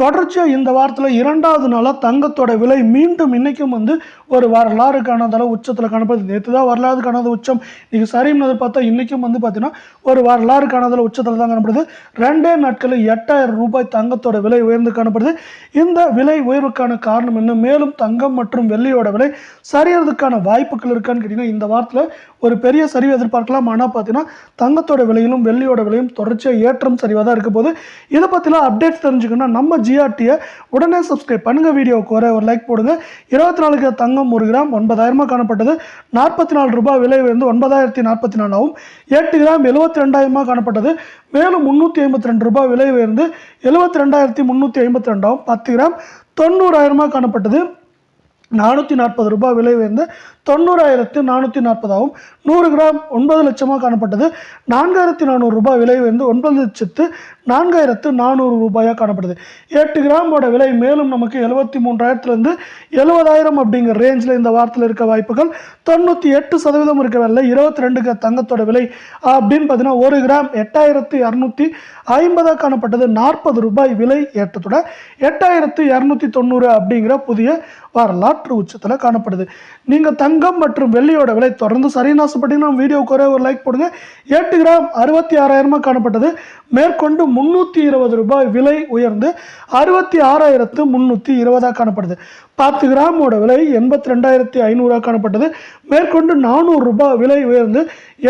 தொடர்ச்சியாக இந்த வாரத்தில் இரண்டாவது நாளாக தங்கத்தோட விலை மீண்டும் இன்றைக்கும் வந்து ஒரு வரலாறு காணாத உச்சத்தில் காணப்படுது. நேற்று தான் வரலாறு காணாத உச்சம். இன்றைக்கி சரின்னு பார்த்தா இன்றைக்கும் வந்து பார்த்தீங்கன்னா ஒரு வரலாறு காணாத உச்சத்தில் தான் காணப்படுது. ரெண்டே நாட்களில் எட்டாயிரம் ரூபாய் தங்கத்தோட விலை உயர்ந்து காணப்படுது. இந்த விலை உயர்வுக்கான காரணம் என்ன? மேலும் தங்கம் மற்றும் வெள்ளியோட விலை சரியறதுக்கான வாய்ப்புகள் இருக்கான்னு கேட்டிங்கன்னா இந்த வாரத்தில் ஒரு பெரிய சரிவு எதிர்பார்க்கலாம். ஆனால் பார்த்தீங்கன்னா தங்கத்தோட விலையிலும் வெள்ளியோட விலையும் தொடர்ச்சியாக ஏற்றம் சரிவாக தான் இருக்க போது இதை பற்றிலாம் அப்டேட்ஸ் தெரிஞ்சுக்கணும்னா நம்ம ஜிஆர்டியை உடனே சப்ஸ்கிரைப் பண்ணுங்கள் வீடியோவுக்கு வர ஒரு லைக் போடுங்க. இருபத்தி நாலு கிலோ தங்கம் ஒரு கிராம் ஒன்பதாயிரமா காணப்பட்டது. நாற்பத்தி நாலு ரூபாய் விலை வந்து ஒன்பதாயிரத்தி நாற்பத்தி நாலாகவும் எட்டு கிராம் எழுபத்தி ரெண்டாயிரமா காணப்பட்டது. மேலும் முந்நூற்றி ஐம்பத்தி ரெண்டு ரூபாய் விலை உயர்ந்து எழுபத்தி ரெண்டாயிரத்தி முந்நூற்றி ஐம்பத்தி ரெண்டாகவும் பத்து கிராம் தொண்ணூறாயிரமா காணப்பட்டது. நானூற்றி நாற்பது ரூபாய் விலை உயர்ந்து தொண்ணூறாயிரத்து நானூற்றி நாற்பதாகவும் நூறு கிராம் ஒன்பது லட்சமாக காணப்பட்டது. நான்காயிரத்தி நானூறு ரூபாய் விலை உயர்ந்து ஒன்பது லட்சத்து நான்காயிரத்து நானூறு ரூபாயாக காணப்படுது. எட்டு கிராமோட விலை மேலும் நமக்கு எழுபத்தி மூன்றாயிரத்துலேருந்து எழுபதாயிரம் அப்படிங்கிற ரேஞ்சில் இந்த வாரத்தில் இருக்க வாய்ப்புகள். தொண்ணூற்றி எட்டு சதவீதம் இருக்க வேலை இருபத்தி ரெண்டுக்கு தங்கத்தோட விலை அப்படின்னு பார்த்தீங்கன்னா ஒரு கிராம் எட்டாயிரத்து இரநூத்தி ஐம்பதாக காணப்பட்டது. நாற்பது ரூபாய் விலை ஏற்றத்தோட எட்டாயிரத்து இரநூத்தி தொண்ணூறு அப்படிங்கிற புதிய வரலாற்று உச்சத்தில் காணப்படுது. நீங்கள் தங்கம் மற்றும் வெள்ளியோட விலை தொடர்ந்து சரின்னு ஆசைப்பட்டீங்கன்னா வீடியோக்கு ஒரே ஒரு லைக் போடுங்க. எட்டு கிராம் அறுபத்தி ஆறாயிரமாக காணப்பட்டது. மேற்கொண்டு முந்நூற்றி இருபது ரூபாய் விலை உயர்ந்து அறுபத்தி ஆறாயிரத்து முந்நூற்றி இருபதாக காணப்படுது. பத்து கிராமோட விலை எண்பத்தி ரெண்டாயிரத்தி ஐநூறாக காணப்பட்டது. மேற்கொண்டு நானூறு ரூபாய் விலை உயர்ந்து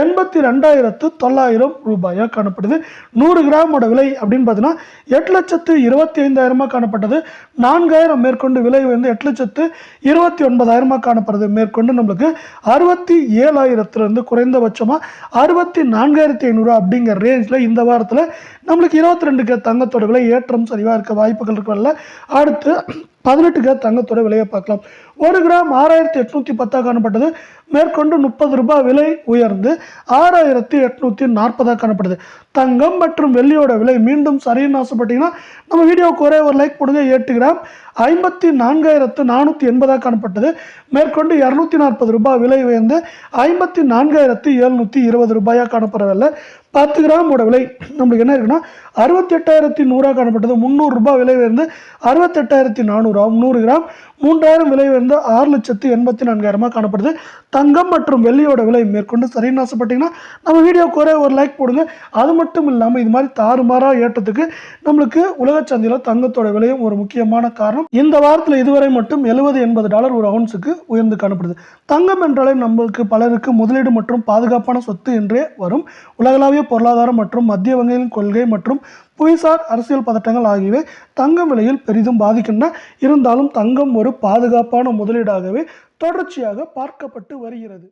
எண்பத்தி ரெண்டாயிரத்து தொள்ளாயிரம் ரூபாயாக காணப்படுது. நூறு கிராமோட விலை அப்படின்னு பார்த்தீங்கன்னா எட்டு லட்சத்து இருபத்தி ஐந்தாயிரமாக காணப்பட்டது. நான்காயிரம் மேற்கொண்டு விலை உயர்ந்து எட்டு லட்சத்து இருபத்தி ஒன்பதாயிரமாக காணப்படுது. மேற்கொண்டு நம்மளுக்கு அறுபத்தி ஏழாயிரத்துலேருந்து குறைந்தபட்சமாக அறுபத்தி நான்காயிரத்தி ஐநூறு அப்படிங்கிற ரேஞ்சில் இந்த வாரத்தில் நம்மளுக்கு இருபத்தி ரெண்டுக்கு தங்கத்தோட விலை ஏற்றம் சரிவாக இருக்க வாய்ப்புகள் இருக்கல அடுத்து பதினெட்டு கிராம் தங்கத்தோட விலையை பார்க்கலாம். ஒரு கிராம் ஆறாயிரத்தி எட்நூற்றி பத்தாக காணப்பட்டது. மேற்கொண்டு முப்பது ரூபாய் விலை உயர்ந்து ஆறாயிரத்தி எட்நூற்றி நாற்பதாக காணப்படுது. தங்கம் மற்றும் வெள்ளியோட விலை மீண்டும் சரின்னு ஆசைப்பட்டீங்கன்னா நம்ம வீடியோவுக்கு ஒரே ஒரு லைக் போடுங்க. எட்டு கிராம் ஐம்பத்தி நான்காயிரத்து நானூற்றி எண்பதாக காணப்பட்டது. மேற்கொண்டு இரநூத்தி நாற்பது ரூபாய் விலை உயர்ந்து ஐம்பத்தி நான்காயிரத்து எழுநூற்றி இருபது ரூபாயாக காணப்படவில்லை. பத்து கிராமோட விலை நம்மளுக்கு என்ன இருக்குன்னா அறுபத்தி எட்டாயிரத்தி நூறாக காணப்பட்டது. முந்நூறு ரூபாய் விலை உயர்ந்து அறுபத்தெட்டாயிரத்தி நானூறாகும் நூறு கிராம். மூன்றாயிரம் விலை உயர்ந்து ஆறு லட்சத்து எண்பத்தி நான்காயிரமாக காணப்படுது. தங்கம் மற்றும் வெள்ளியோட விலை மேற்கொண்டு சரின்னு ஆசைப்பட்டீங்கன்னா நம்ம வீடியோ குறை ஒரு லைக் போடுங்க. அது மட்டும் இல்லாமல் இது மாதிரி தாறுமாறாக ஏற்றத்துக்கு நம்மளுக்கு உலக சந்தையில் தங்கத்தோட விலையும் ஒரு முக்கியமான காரணம். இந்த வாரத்தில் இதுவரை மட்டும் எழுபது எண்பது டாலர் ஒரு அவுன்ஸுக்கு உயர்ந்து காணப்படுது. தங்கம் என்றாலே நம்மளுக்கு பலருக்கு முதலீடு மற்றும் பாதுகாப்பான சொத்து என்றே வரும். உலகளாவிய பொருளாதாரம் மற்றும் மத்திய வங்கியின் கொள்கை மற்றும் புவிசார் அரசியல் பதட்டங்கள் ஆகியவை தங்கம் விலையில் பெரிதும் பாதிக்கின்றன. இருந்தாலும் தங்கம் ஒரு பாதுகாப்பான முதலீடாகவே தொடர்ச்சியாக பார்க்கப்பட்டு வருகிறது.